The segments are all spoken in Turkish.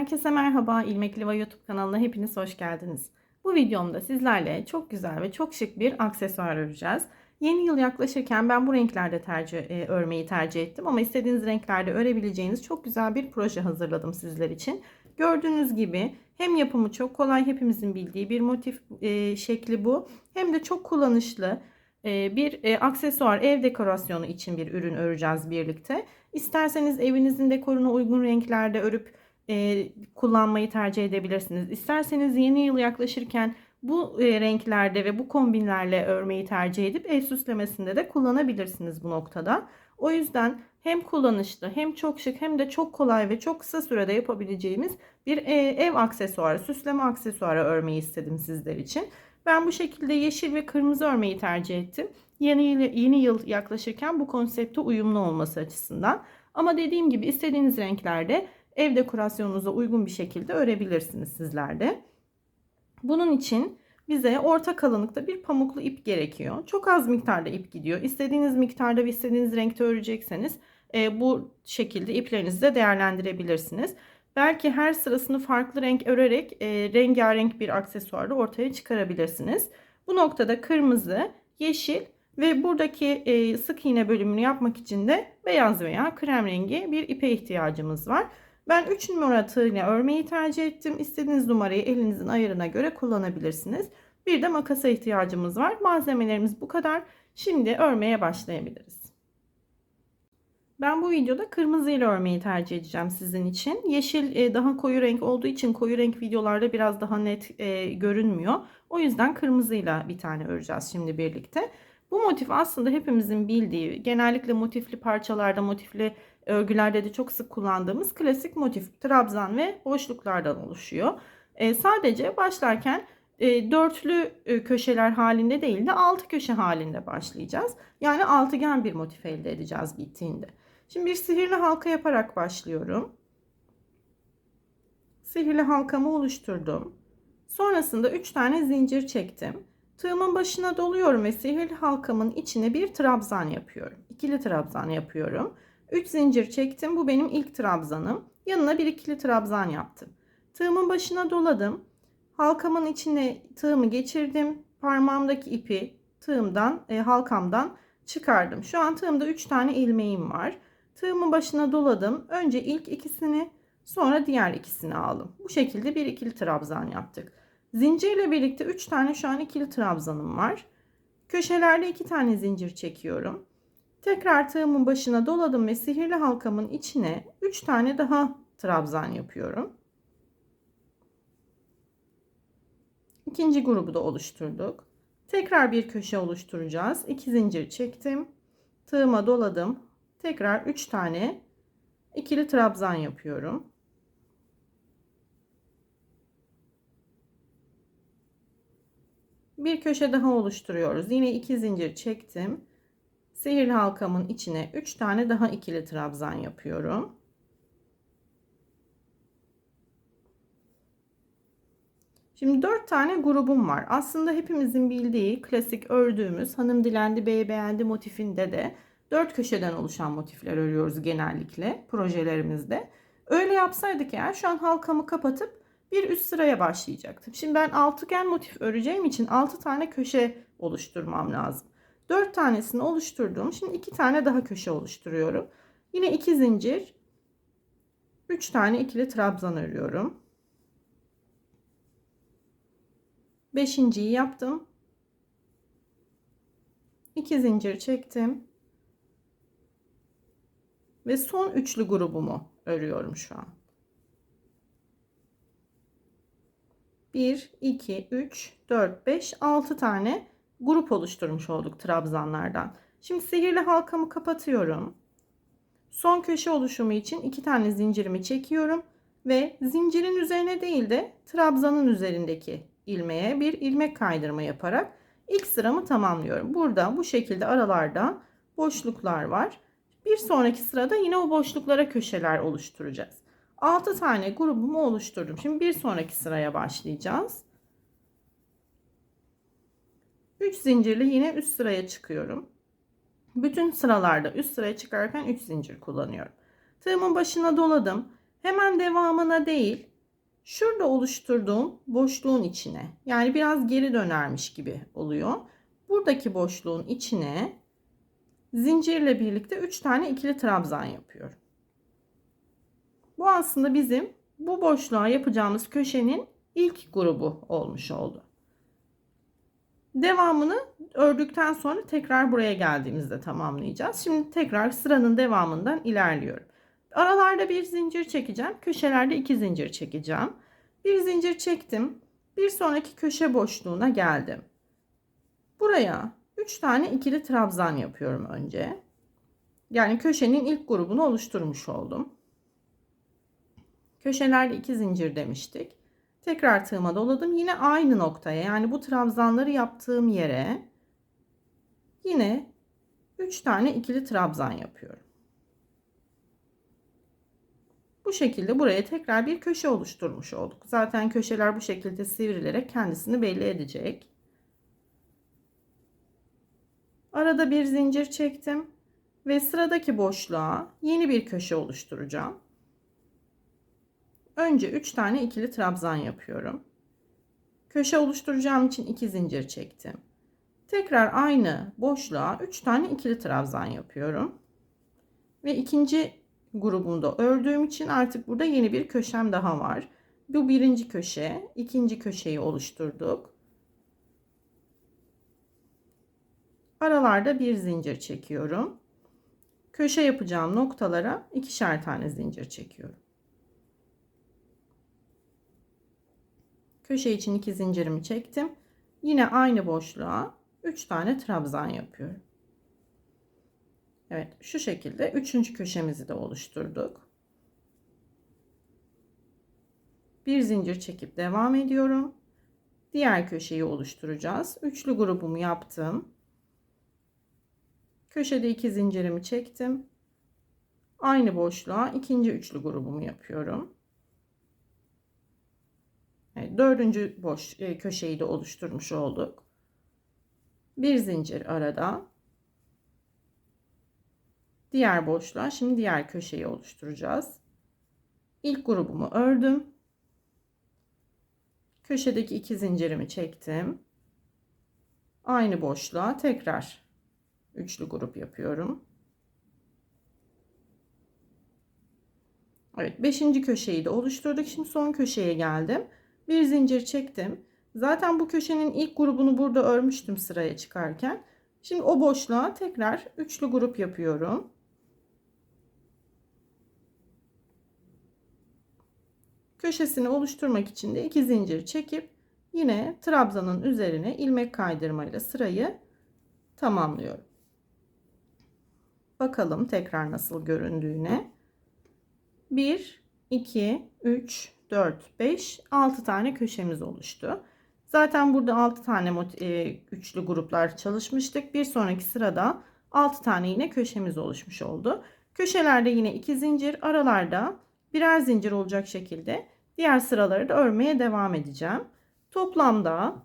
Herkese merhaba. İlmek Liva YouTube kanalına hepiniz hoş geldiniz. Bu videomda sizlerle çok güzel ve çok şık bir aksesuar öreceğiz. Yeni yıl yaklaşırken ben bu renklerde tercih, e, örmeyi tercih ettim ama istediğiniz renklerde örebileceğiniz çok güzel bir proje hazırladım sizler için. Gördüğünüz gibi hem yapımı çok kolay hepimizin bildiği bir motif e, şekli bu hem de çok kullanışlı e, bir e, aksesuar ev dekorasyonu için bir ürün öreceğiz birlikte. İsterseniz evinizin dekoruna uygun renklerde örüp e, kullanmayı tercih edebilirsiniz. İsterseniz yeni yıl yaklaşırken bu e, renklerde ve bu kombinlerle örmeyi tercih edip ev süslemesinde de kullanabilirsiniz bu noktada. O yüzden hem kullanışlı hem çok şık hem de çok kolay ve çok kısa sürede yapabileceğimiz bir e, ev aksesuarı, süsleme aksesuarı örmeyi istedim sizler için. Ben bu şekilde yeşil ve kırmızı örmeyi tercih ettim. Yeni yıl, yeni yıl yaklaşırken bu konsepte uyumlu olması açısından. Ama dediğim gibi istediğiniz renklerde ev dekorasyonunuza uygun bir şekilde örebilirsiniz sizler de. Bunun için bize orta kalınlıkta bir pamuklu ip gerekiyor. Çok az miktarda ip gidiyor. İstediğiniz miktarda ve istediğiniz renkte örecekseniz e, bu şekilde iplerinizi de değerlendirebilirsiniz. Belki her sırasını farklı renk örerek e, rengarenk bir aksesuarla ortaya çıkarabilirsiniz. Bu noktada kırmızı, yeşil ve buradaki e, sık iğne bölümünü yapmak için de beyaz veya krem rengi bir ipe ihtiyacımız var. Ben 3 numara tığ örmeyi tercih ettim. İstediğiniz numarayı elinizin ayarına göre kullanabilirsiniz. Bir de makasa ihtiyacımız var. Malzemelerimiz bu kadar. Şimdi örmeye başlayabiliriz. Ben bu videoda kırmızı ile örmeyi tercih edeceğim sizin için. Yeşil e, daha koyu renk olduğu için koyu renk videolarda biraz daha net e, görünmüyor. O yüzden kırmızıyla bir tane öreceğiz şimdi birlikte. Bu motif aslında hepimizin bildiği, genellikle motifli parçalarda, motifli örgülerde de çok sık kullandığımız klasik motif. Trabzan ve boşluklardan oluşuyor. E, sadece başlarken e, dörtlü e, köşeler halinde değil de altı köşe halinde başlayacağız. Yani altıgen bir motif elde edeceğiz bittiğinde. Şimdi bir sihirli halka yaparak başlıyorum. Sihirli halkamı oluşturdum. Sonrasında 3 tane zincir çektim. Tığımın başına doluyorum ve sihirli halkamın içine bir trabzan yapıyorum. İkili trabzan yapıyorum. 3 zincir çektim. Bu benim ilk trabzanım. Yanına bir ikili trabzan yaptım. Tığımın başına doladım. Halkamın içine tığımı geçirdim. Parmağımdaki ipi tığımdan, e, halkamdan çıkardım. Şu an tığımda 3 tane ilmeğim var. Tığımın başına doladım. Önce ilk ikisini, sonra diğer ikisini aldım. Bu şekilde bir ikili trabzan yaptık. Zincirle birlikte 3 tane şu an ikili trabzanım var. Köşelerde 2 tane zincir çekiyorum. Tekrar tığımın başına doladım ve sihirli halkamın içine 3 tane daha trabzan yapıyorum. İkinci grubu da oluşturduk. Tekrar bir köşe oluşturacağız. 2 zincir çektim. Tığıma doladım. Tekrar 3 tane ikili trabzan yapıyorum. Bir köşe daha oluşturuyoruz. Yine 2 zincir çektim. Sihirli halkamın içine 3 tane daha ikili trabzan yapıyorum. Şimdi 4 tane grubum var. Aslında hepimizin bildiği klasik ördüğümüz hanım dilendi bey beğendi motifinde de 4 köşeden oluşan motifler örüyoruz genellikle projelerimizde. Öyle yapsaydık eğer şu an halkamı kapatıp bir üst sıraya başlayacaktım. Şimdi ben altıgen motif öreceğim için 6 tane köşe oluşturmam lazım. 4 tanesini oluşturdum. Şimdi 2 tane daha köşe oluşturuyorum. Yine 2 zincir 3 tane ikili trabzan örüyorum. 5.yi yaptım. 2 zincir çektim. Ve son üçlü grubumu örüyorum şu an. 1 2 3 4 5 6 tane grup oluşturmuş olduk trabzanlardan. Şimdi sihirli halkamı kapatıyorum. Son köşe oluşumu için iki tane zincirimi çekiyorum ve zincirin üzerine değil de trabzanın üzerindeki ilmeğe bir ilmek kaydırma yaparak ilk sıramı tamamlıyorum. Burada bu şekilde aralarda boşluklar var. Bir sonraki sırada yine o boşluklara köşeler oluşturacağız. 6 tane grubumu oluşturdum. Şimdi bir sonraki sıraya başlayacağız. 3 zincirli yine üst sıraya çıkıyorum. Bütün sıralarda üst sıraya çıkarken 3 zincir kullanıyorum. Tığımın başına doladım. Hemen devamına değil şurada oluşturduğum boşluğun içine yani biraz geri dönermiş gibi oluyor. Buradaki boşluğun içine zincirle birlikte 3 tane ikili trabzan yapıyorum. Bu aslında bizim bu boşluğa yapacağımız köşenin ilk grubu olmuş oldu. Devamını ördükten sonra tekrar buraya geldiğimizde tamamlayacağız. Şimdi tekrar sıranın devamından ilerliyorum. Aralarda bir zincir çekeceğim. Köşelerde iki zincir çekeceğim. Bir zincir çektim. Bir sonraki köşe boşluğuna geldim. Buraya 3 tane ikili trabzan yapıyorum önce. Yani köşenin ilk grubunu oluşturmuş oldum. Köşelerde iki zincir demiştik. Tekrar tığıma doladım. Yine aynı noktaya yani bu trabzanları yaptığım yere yine 3 tane ikili trabzan yapıyorum. Bu şekilde buraya tekrar bir köşe oluşturmuş olduk. Zaten köşeler bu şekilde sivrilerek kendisini belli edecek. Arada bir zincir çektim ve sıradaki boşluğa yeni bir köşe oluşturacağım. Önce 3 tane ikili trabzan yapıyorum. Köşe oluşturacağım için 2 zincir çektim. Tekrar aynı boşluğa 3 tane ikili trabzan yapıyorum. Ve ikinci grubumda ördüğüm için artık burada yeni bir köşem daha var. Bu birinci köşe, ikinci köşeyi oluşturduk. Aralarda bir zincir çekiyorum. Köşe yapacağım noktalara ikişer tane zincir çekiyorum. Köşe için iki zincirimi çektim. Yine aynı boşluğa 3 tane trabzan yapıyorum. Evet şu şekilde üçüncü köşemizi de oluşturduk. Bir zincir çekip devam ediyorum. Diğer köşeyi oluşturacağız. Üçlü grubumu yaptım. Köşede iki zincirimi çektim. Aynı boşluğa ikinci üçlü grubumu yapıyorum. Dördüncü boş e, köşeyi de oluşturmuş olduk. Bir zincir arada. Diğer boşluğa şimdi diğer köşeyi oluşturacağız. İlk grubumu ördüm. Köşedeki iki zincirimi çektim. Aynı boşluğa tekrar üçlü grup yapıyorum. Evet, beşinci köşeyi de oluşturduk. Şimdi son köşeye geldim. Bir zincir çektim. Zaten bu köşenin ilk grubunu burada örmüştüm sıraya çıkarken. Şimdi o boşluğa tekrar üçlü grup yapıyorum. Köşesini oluşturmak için de iki zincir çekip yine trabzanın üzerine ilmek kaydırmayla sırayı tamamlıyorum. Bakalım tekrar nasıl göründüğüne. 1 2 3 4 5 6 tane köşemiz oluştu. Zaten burada 6 tane e, üçlü gruplar çalışmıştık. Bir sonraki sırada 6 tane yine köşemiz oluşmuş oldu. Köşelerde yine 2 zincir, aralarda birer zincir olacak şekilde diğer sıraları da örmeye devam edeceğim. Toplamda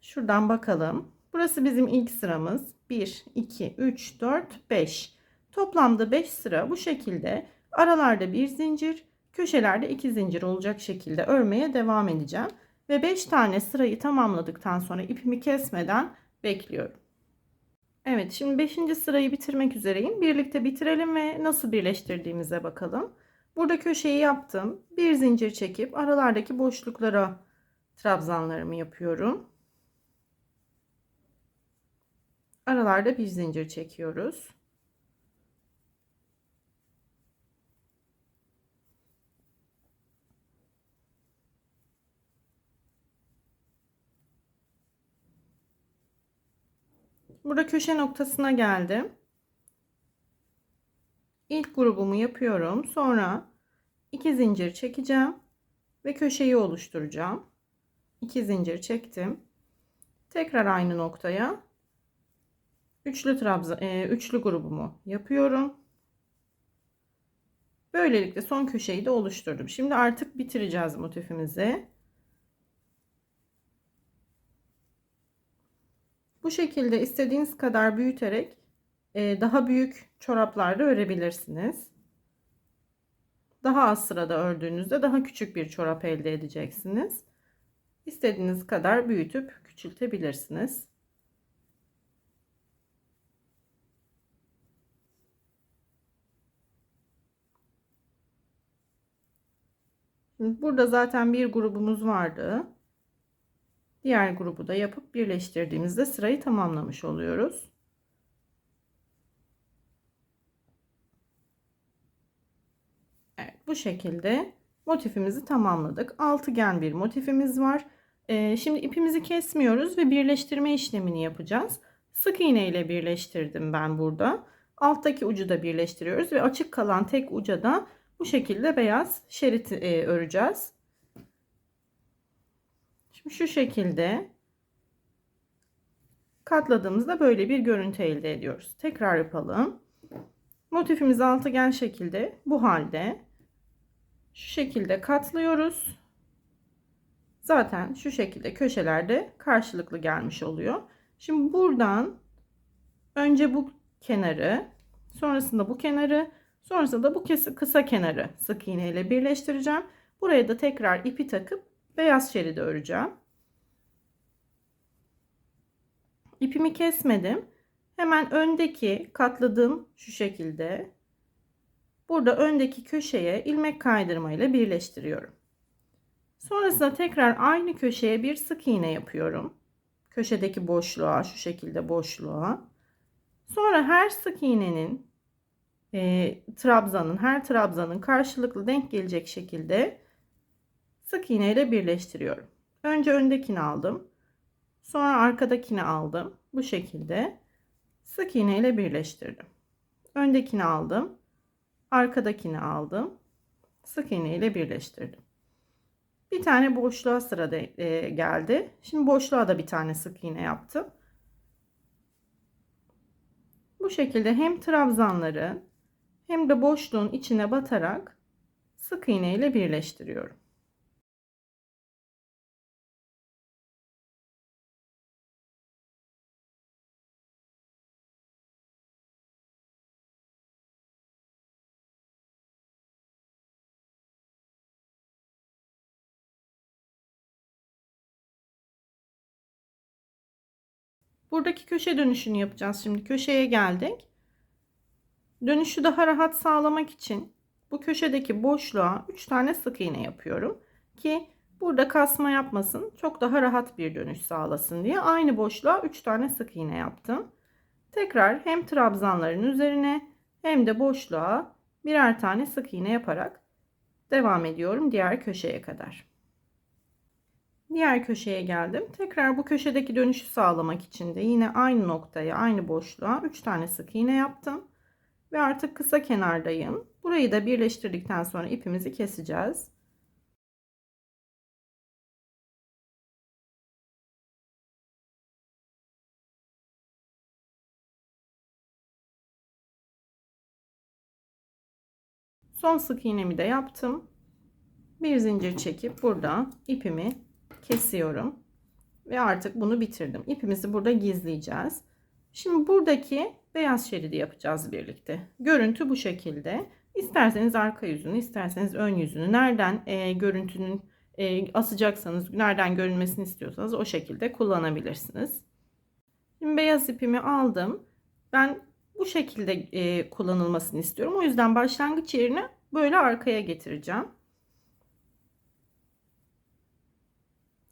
şuradan bakalım. Burası bizim ilk sıramız. 1, 2, 3, 4, 5. Toplamda 5 sıra bu şekilde aralarda bir zincir, köşelerde 2 zincir olacak şekilde örmeye devam edeceğim. Ve 5 tane sırayı tamamladıktan sonra ipimi kesmeden bekliyorum. Evet şimdi 5. sırayı bitirmek üzereyim. Birlikte bitirelim ve nasıl birleştirdiğimize bakalım. Burada köşeyi yaptım. Bir zincir çekip aralardaki boşluklara trabzanlarımı yapıyorum. Aralarda bir zincir çekiyoruz. Burada köşe noktasına geldim. İlk grubumu yapıyorum. Sonra iki zincir çekeceğim ve köşeyi oluşturacağım. İki zincir çektim. Tekrar aynı noktaya üçlü trabzan e, üçlü grubumu yapıyorum. Böylelikle son köşeyi de oluşturdum. Şimdi artık bitireceğiz motifimizi. Bu şekilde istediğiniz kadar büyüterek e, daha büyük çoraplarda örebilirsiniz. daha az sırada ördüğünüzde daha küçük bir çorap elde edeceksiniz. İstediğiniz kadar büyütüp küçültebilirsiniz. Burada zaten bir grubumuz vardı. Diğer grubu da yapıp birleştirdiğimizde sırayı tamamlamış oluyoruz. Evet, bu şekilde motifimizi tamamladık. Altıgen bir motifimiz var. Ee, şimdi ipimizi kesmiyoruz ve birleştirme işlemini yapacağız. Sık iğne ile birleştirdim ben burada. Alttaki ucu da birleştiriyoruz ve açık kalan tek uca da bu şekilde beyaz şerit e, öreceğiz. Şimdi şu şekilde katladığımızda böyle bir görüntü elde ediyoruz. Tekrar yapalım. Motifimiz altıgen şekilde bu halde şu şekilde katlıyoruz. Zaten şu şekilde köşelerde karşılıklı gelmiş oluyor. Şimdi buradan önce bu kenarı, sonrasında bu kenarı, sonrasında da bu kısa kenarı sık iğne ile birleştireceğim. Buraya da tekrar ipi takıp beyaz şeridi öreceğim. İpimi kesmedim. Hemen öndeki katladığım şu şekilde burada öndeki köşeye ilmek kaydırma ile birleştiriyorum. Sonrasında tekrar aynı köşeye bir sık iğne yapıyorum. Köşedeki boşluğa şu şekilde boşluğa. Sonra her sık iğnenin e, trabzanın her trabzanın karşılıklı denk gelecek şekilde sık iğne ile birleştiriyorum. Önce öndekini aldım. Sonra arkadakini aldım. Bu şekilde sık iğne ile birleştirdim. Öndekini aldım. Arkadakini aldım. Sık iğne ile birleştirdim. Bir tane boşluğa sırada e, geldi. Şimdi boşluğa da bir tane sık iğne yaptım. Bu şekilde hem trabzanları hem de boşluğun içine batarak sık iğne ile birleştiriyorum. Buradaki köşe dönüşünü yapacağız şimdi. Köşeye geldik. Dönüşü daha rahat sağlamak için bu köşedeki boşluğa 3 tane sık iğne yapıyorum. Ki burada kasma yapmasın. Çok daha rahat bir dönüş sağlasın diye. Aynı boşluğa 3 tane sık iğne yaptım. Tekrar hem trabzanların üzerine hem de boşluğa birer tane sık iğne yaparak devam ediyorum diğer köşeye kadar. Diğer köşeye geldim. Tekrar bu köşedeki dönüşü sağlamak için de yine aynı noktaya, aynı boşluğa 3 tane sık iğne yaptım. Ve artık kısa kenardayım. Burayı da birleştirdikten sonra ipimizi keseceğiz. Son sık iğnemi de yaptım. Bir zincir çekip burada ipimi kesiyorum. Ve artık bunu bitirdim. İpimizi burada gizleyeceğiz. Şimdi buradaki beyaz şeridi yapacağız birlikte. Görüntü bu şekilde. İsterseniz arka yüzünü, isterseniz ön yüzünü nereden e, görüntünün e, asacaksanız, nereden görünmesini istiyorsanız o şekilde kullanabilirsiniz. Şimdi beyaz ipimi aldım. Ben bu şekilde e, kullanılmasını istiyorum. O yüzden başlangıç yerini böyle arkaya getireceğim.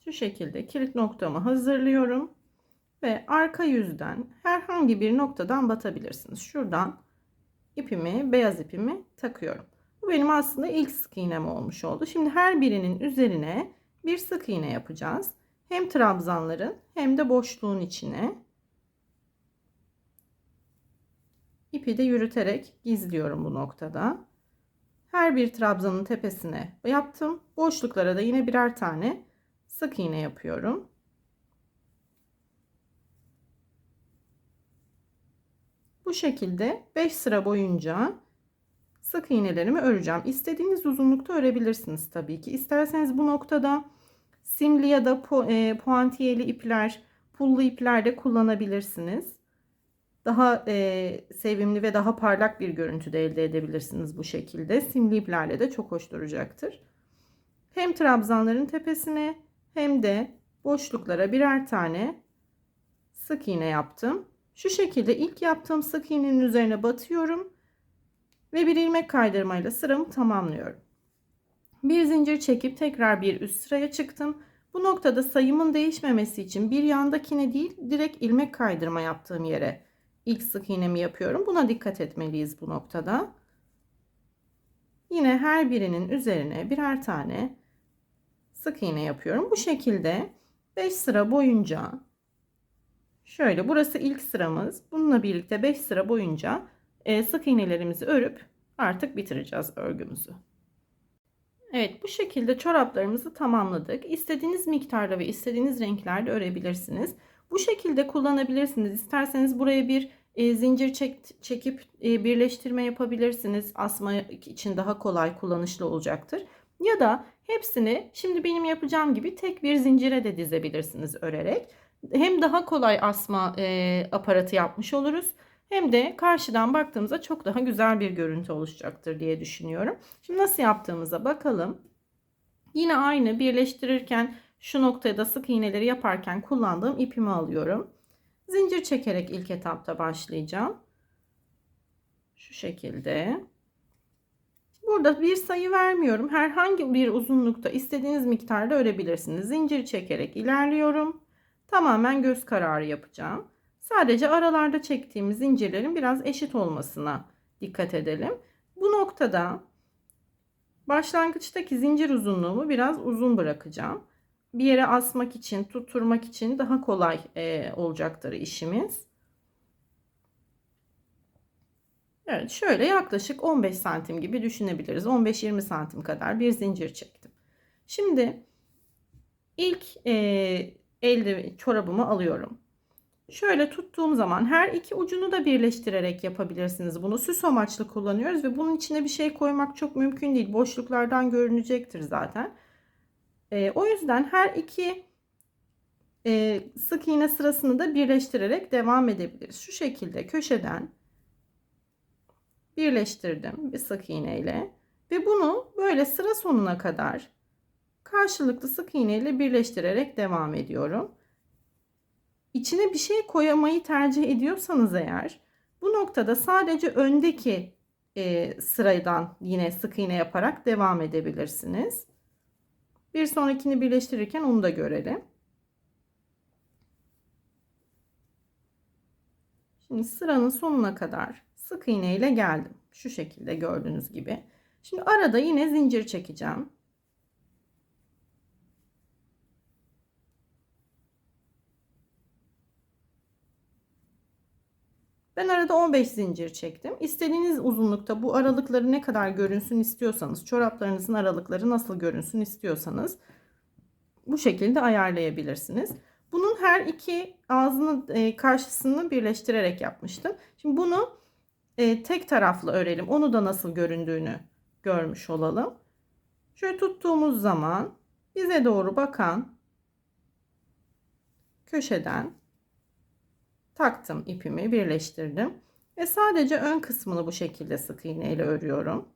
Şu şekilde kilit noktamı hazırlıyorum. Ve arka yüzden herhangi bir noktadan batabilirsiniz. Şuradan ipimi, beyaz ipimi takıyorum. Bu benim aslında ilk sık iğnem olmuş oldu. Şimdi her birinin üzerine bir sık iğne yapacağız. Hem trabzanların hem de boşluğun içine. İpi de yürüterek gizliyorum bu noktada. Her bir trabzanın tepesine yaptım. Boşluklara da yine birer tane sık iğne yapıyorum. Bu şekilde 5 sıra boyunca sık iğnelerimi öreceğim. İstediğiniz uzunlukta örebilirsiniz tabii ki. İsterseniz bu noktada simli ya da pu e, puantiyeli ipler, pullu ipler de kullanabilirsiniz. daha e, sevimli ve daha parlak bir görüntü de elde edebilirsiniz bu şekilde. Simli iplerle de çok hoş duracaktır. Hem trabzanların tepesine hem de boşluklara birer tane sık iğne yaptım. Şu şekilde ilk yaptığım sık iğnenin üzerine batıyorum ve bir ilmek kaydırmayla sıramı tamamlıyorum. Bir zincir çekip tekrar bir üst sıraya çıktım. Bu noktada sayımın değişmemesi için bir yandakine değil direkt ilmek kaydırma yaptığım yere ilk sık iğnemi yapıyorum. Buna dikkat etmeliyiz bu noktada. Yine her birinin üzerine birer tane sık iğne yapıyorum. Bu şekilde 5 sıra boyunca şöyle burası ilk sıramız. Bununla birlikte 5 sıra boyunca e, sık iğnelerimizi örüp artık bitireceğiz örgümüzü. Evet bu şekilde çoraplarımızı tamamladık. İstediğiniz miktarda ve istediğiniz renklerde örebilirsiniz. Bu şekilde kullanabilirsiniz. İsterseniz buraya bir e, zincir çek, çekip e, birleştirme yapabilirsiniz. Asma için daha kolay kullanışlı olacaktır. Ya da hepsini şimdi benim yapacağım gibi tek bir zincire de dizebilirsiniz örerek. Hem daha kolay asma e, aparatı yapmış oluruz. Hem de karşıdan baktığımızda çok daha güzel bir görüntü oluşacaktır diye düşünüyorum. Şimdi nasıl yaptığımıza bakalım. Yine aynı birleştirirken şu noktaya da sık iğneleri yaparken kullandığım ipimi alıyorum. Zincir çekerek ilk etapta başlayacağım. Şu şekilde. Burada bir sayı vermiyorum. Herhangi bir uzunlukta istediğiniz miktarda örebilirsiniz. Zincir çekerek ilerliyorum. Tamamen göz kararı yapacağım. Sadece aralarda çektiğimiz zincirlerin biraz eşit olmasına dikkat edelim. Bu noktada başlangıçtaki zincir uzunluğumu biraz uzun bırakacağım. Bir yere asmak için, tutturmak için daha kolay e, olacaktır işimiz. Evet şöyle yaklaşık 15 santim gibi düşünebiliriz. 15-20 santim kadar bir zincir çektim. Şimdi ilk e, elde çorabımı alıyorum. Şöyle tuttuğum zaman her iki ucunu da birleştirerek yapabilirsiniz. Bunu süs amaçlı kullanıyoruz ve bunun içine bir şey koymak çok mümkün değil. Boşluklardan görünecektir zaten. E, o yüzden her iki e, sık iğne sırasını da birleştirerek devam edebiliriz. Şu şekilde köşeden birleştirdim bir sık iğne ile ve bunu böyle sıra sonuna kadar karşılıklı sık iğne ile birleştirerek devam ediyorum. İçine bir şey koyamayı tercih ediyorsanız eğer bu noktada sadece öndeki e, sıradan yine sık iğne yaparak devam edebilirsiniz. Bir sonrakini birleştirirken onu da görelim. Şimdi sıranın sonuna kadar sık iğne ile geldim. Şu şekilde gördüğünüz gibi. Şimdi arada yine zincir çekeceğim. Ben arada 15 zincir çektim. İstediğiniz uzunlukta bu aralıkları ne kadar görünsün istiyorsanız, çoraplarınızın aralıkları nasıl görünsün istiyorsanız bu şekilde ayarlayabilirsiniz. Bunun her iki ağzını e, karşısını birleştirerek yapmıştım. Şimdi bunu e, tek taraflı örelim. Onu da nasıl göründüğünü görmüş olalım. Şöyle tuttuğumuz zaman bize doğru bakan köşeden taktım ipimi birleştirdim ve sadece ön kısmını bu şekilde sık iğne ile örüyorum.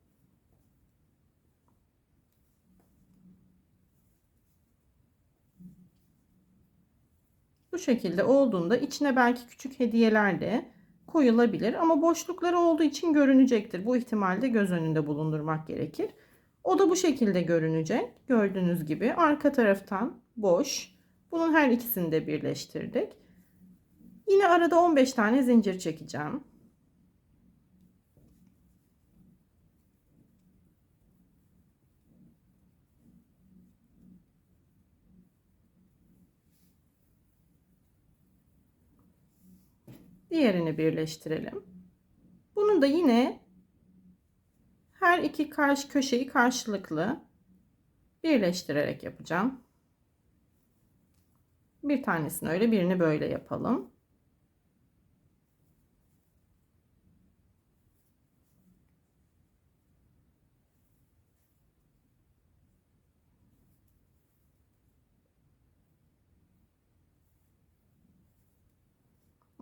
Bu şekilde olduğunda içine belki küçük hediyeler de koyulabilir ama boşlukları olduğu için görünecektir. Bu ihtimalde göz önünde bulundurmak gerekir. O da bu şekilde görünecek. Gördüğünüz gibi arka taraftan boş. Bunun her ikisini de birleştirdik. Yine arada 15 tane zincir çekeceğim. Diğerini birleştirelim. Bunu da yine her iki karşı köşeyi karşılıklı birleştirerek yapacağım. Bir tanesini öyle birini böyle yapalım.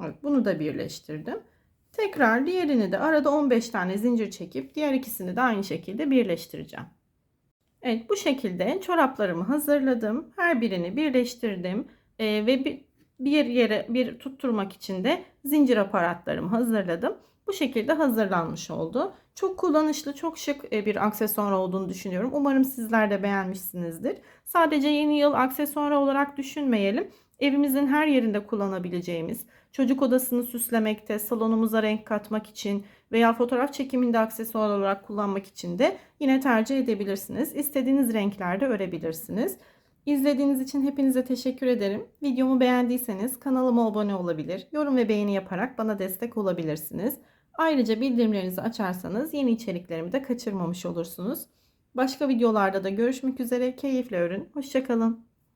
Evet, bunu da birleştirdim. Tekrar diğerini de arada 15 tane zincir çekip diğer ikisini de aynı şekilde birleştireceğim. Evet bu şekilde çoraplarımı hazırladım. Her birini birleştirdim Ee, ve bir, bir yere bir tutturmak için de zincir aparatlarımı hazırladım. Bu şekilde hazırlanmış oldu. Çok kullanışlı, çok şık e, bir aksesuar olduğunu düşünüyorum. Umarım sizler de beğenmişsinizdir. Sadece yeni yıl aksesuarı olarak düşünmeyelim. Evimizin her yerinde kullanabileceğimiz, çocuk odasını süslemekte, salonumuza renk katmak için veya fotoğraf çekiminde aksesuar olarak kullanmak için de yine tercih edebilirsiniz. İstediğiniz renklerde örebilirsiniz. İzlediğiniz için hepinize teşekkür ederim. Videomu beğendiyseniz kanalıma abone olabilir, yorum ve beğeni yaparak bana destek olabilirsiniz. Ayrıca bildirimlerinizi açarsanız yeni içeriklerimi de kaçırmamış olursunuz. Başka videolarda da görüşmek üzere. Keyifle örün. Hoşçakalın.